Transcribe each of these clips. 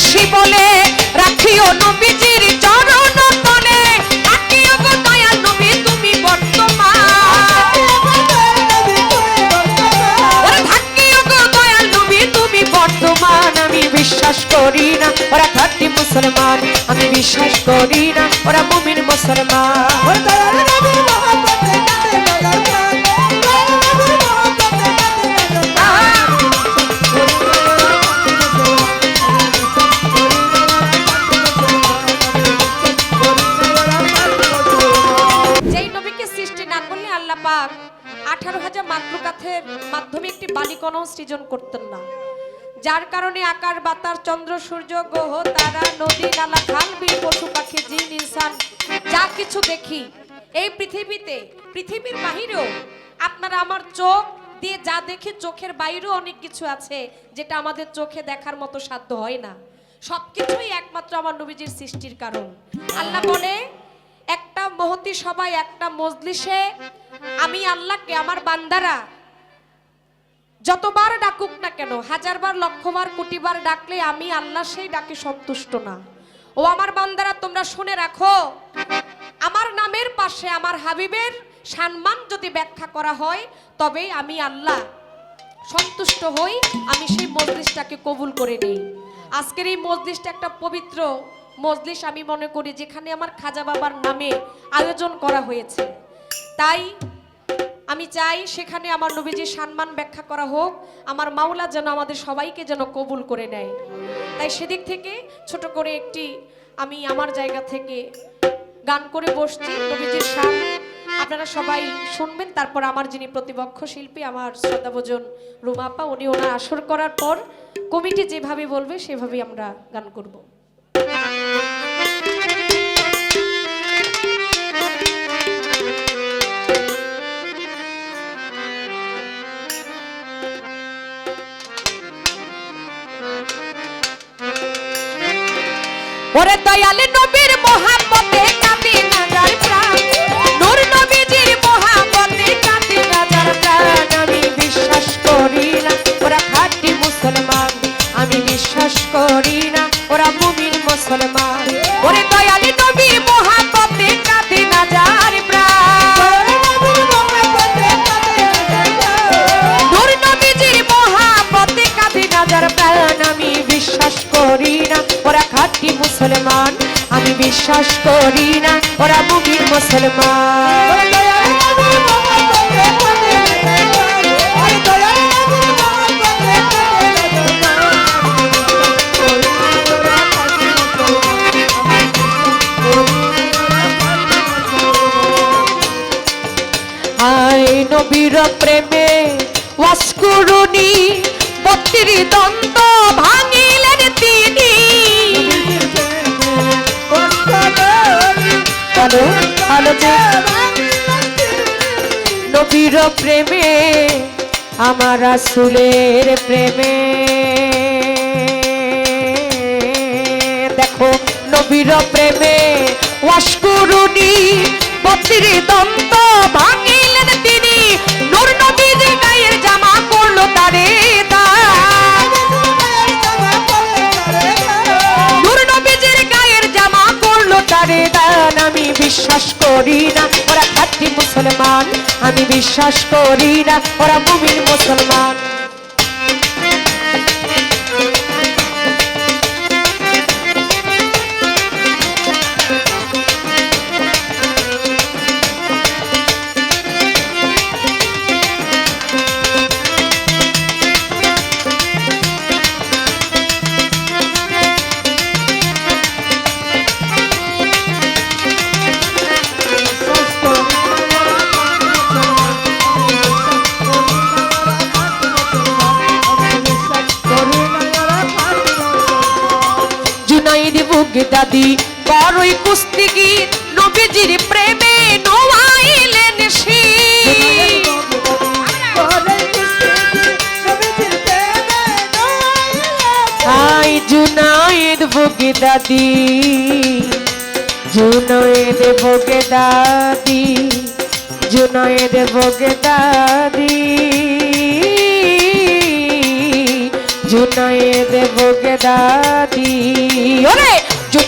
বেশি বলে রাখিও নবীজির চরণ তলে থাকিও গো দয়াল নবী, তুমি বর্তমান। ওরে গো দয়াল নবী, তুমি বর্তমান। আমি বিশ্বাস করি না, ওরা খাঁটি মুসলমান। আমি বিশ্বাস করি না, ওরা মুমিন মুসলমান। যেই একটি সৃজন করতেন না। যার কারণে আকার, বাতার, চন্দ্র, সূর্য, গ্রহ, তারা, নদী, নালা, খাল, বিল, পশু, পাখি, জিন, ইনসান, যা কিছু দেখি, এই পৃথিবীতে, পৃথিবীর বাহিরেও আপনারা আমার চোখ দিয়ে যা দেখি, চোখের বাইরেও অনেক কিছু আছে যেটা আমাদের চোখে দেখার মতো সাধ্য হয় না। সবকিছুই একমাত্র আমার নবীজির সৃষ্টির কারণ। আল্লাহ বলে, একটা মহতি সবাই, একটা মজলিসে আমি আল্লাহকে, আমার বান্দারা যতবার ডাকুক না কেন, হাজারবার, লক্ষবার, কোটিবার ডাকলে আমি আল্লাহ সেই ডাকে সন্তুষ্ট না। ও আমার বান্দারা, তোমরা শুনে রাখো, আমার নামের পাশে আমার হাবিবের সম্মান যদি ব্যাখ্যা করা হয়, তবে আমি আল্লাহ সন্তুষ্ট হই, আমি সেই মজলিসটাকে কবুল করে নিই। আজকের এই মজলিসটা একটা পবিত্র মজলিস, আমি মনে করি, যেখানে আমার খাজা বাবার নামে আয়োজন করা হয়েছে। তাই আমি চাই সেখানে আমার নবীজির সম্মান ব্যাখ্যা করা হোক, আমার মাওলা যেন আমাদের সবাইকে যেন কবুল করে নেয়। তাই সেদিক থেকে ছোট করে একটি আমি আমার জায়গা থেকে গান করে বসছি নবীজির শান আপনারা সবাই শুনবেন, তারপর আমার যিনি প্রতিপক্ষ শিল্পী, আমার শ্রদ্ধাভোজন রুমাপা, উনি ওনার আসর করার পর কমিটি যেভাবে বলবে, সেভাবেই আমরা গান করব। মুসলমান? নবীর প্রেমে ওয়াস্কুরুনি বত্রি দ্বন্দ্ব ভাঙিলেন তিনি যে নবীর প্রেমে আমার আসুলের প্রেমে। দেখো নবীর প্রেমে ওয়াস্কুরুনি বত্রি আমি বিশ্বাস করি না ওরা মুমিন মুসলমান। বুগদাদি বড়ই কুস্তিগির নবীজির প্রেমে নোয়াইলেন high Junaid Baghdadi Junaid Baghdadi Junaid Baghdadi Junaid বুকে দাদি। ওরে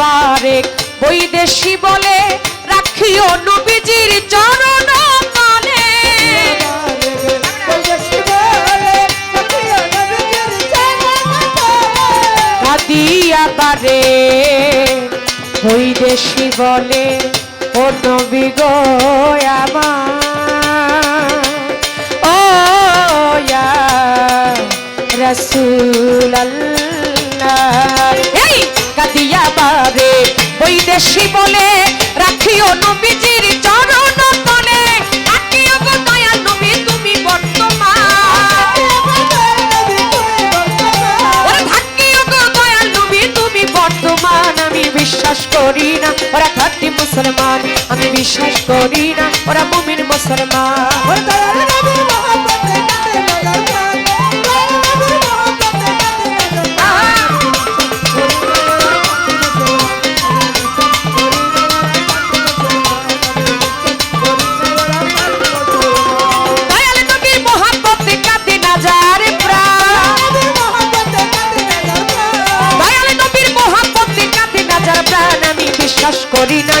চেক হ্যালো কাদিয়া বারেক বৈদেশি বলে, রাখিও নবীজির চরণ কালে কাদিয়া বারে বৈদেশি বলে, ও নবী গো, আমার। ও রসুল বৈদেশি বলে রাখিও নবীজির চরণ তলে। থাকিও গো দয়াল নবী, তুমি বর্তমান। ওরে থাকিও গো দয়াল নবী, তুমি বর্তমান। আমি বিশ্বাস করি না, ওরা খাঁটি মুসলমান। আমি বিশ্বাস করি না, ওরা মুমিন মুসলমান।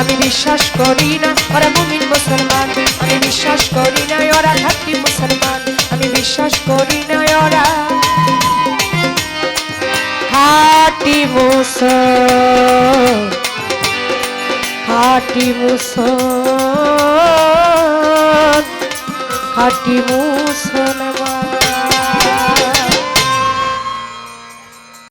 আমি বিশ্বাস করি না, ওরা মুমিন মুসলমান। আমি বিশ্বাস করি না, ওরা খাঁটি মুসলমান। আমি বিশ্বাস করি না, ওরা খাঁটি মুসল খাঁটি মুসল খাঁটি মুসলমান।